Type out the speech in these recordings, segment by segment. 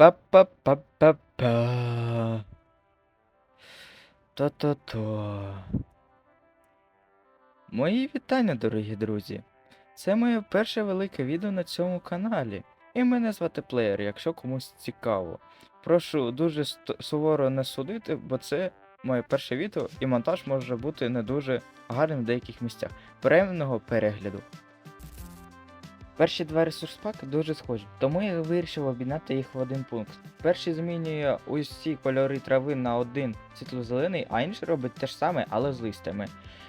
Па-па-па-па-па. То-то-то. Мої вітання, дорогі друзі. Це моє перше велике відео на цьому каналі. І мене звати Плеєр, якщо комусь цікаво. Прошу дуже суворо не судити, бо це моє перше відео, і монтаж може бути не дуже гарним в деяких місцях. Приємного перегляду. Перші два ресурс-паки дуже схожі, тому я вирішив об'єднати їх в один пункт. Перший змінює усі кольори трави на один світло-зелений, а інший робить те ж саме, але з листями.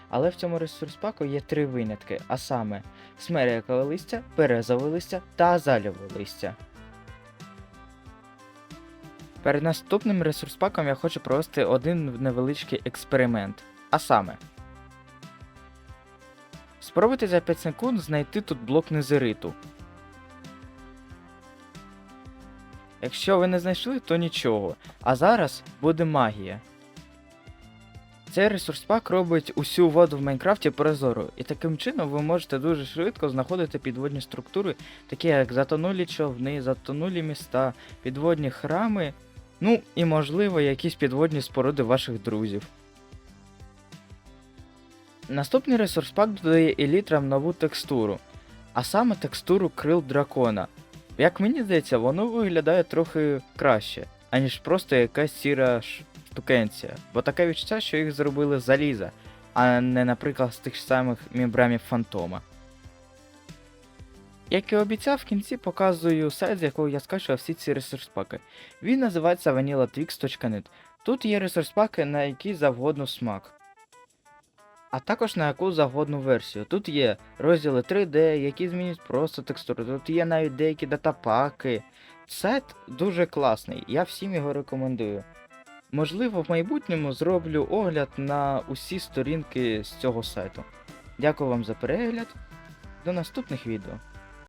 Але в цьому ресурс-паку є три винятки, а саме смерякове листя, березове листя та азаліве листя. Перед наступним ресурс-паком я хочу провести один невеличкий експеримент. А саме. Спробуйте за 5 секунд знайти тут блок незериту. Якщо ви не знайшли, то нічого. А зараз буде магія. Цей ресурс-пак робить усю воду в Майнкрафті прозорою, і таким чином ви можете дуже швидко знаходити підводні структури, такі як затонулі човни, затонулі міста, підводні храми, ну і можливо якісь підводні споруди ваших друзів. Наступний ресурс-пак додає елітрам нову текстуру, а саме текстуру крил дракона. Як мені здається, воно виглядає трохи краще, аніж просто якась сіра штукенція, бо таке відчуття, що їх зробили з заліза, а не, наприклад, з тих самих мембрамів фантома. Як і обіцяв, в кінці показую сайт, з якого я скачував всі ці ресурс-паки. Він називається vanillatrix.net. Тут є ресурс-паки на який завгодно смак а також на яку завгодну версію. Тут є розділи 3D, які змінюють просто текстуру. Тут є навіть деякі датапаки. Сайт дуже класний, я всім його рекомендую. Можливо, в майбутньому зроблю огляд на усі сторінки з цього сайту. Дякую вам за перегляд. До наступних відео.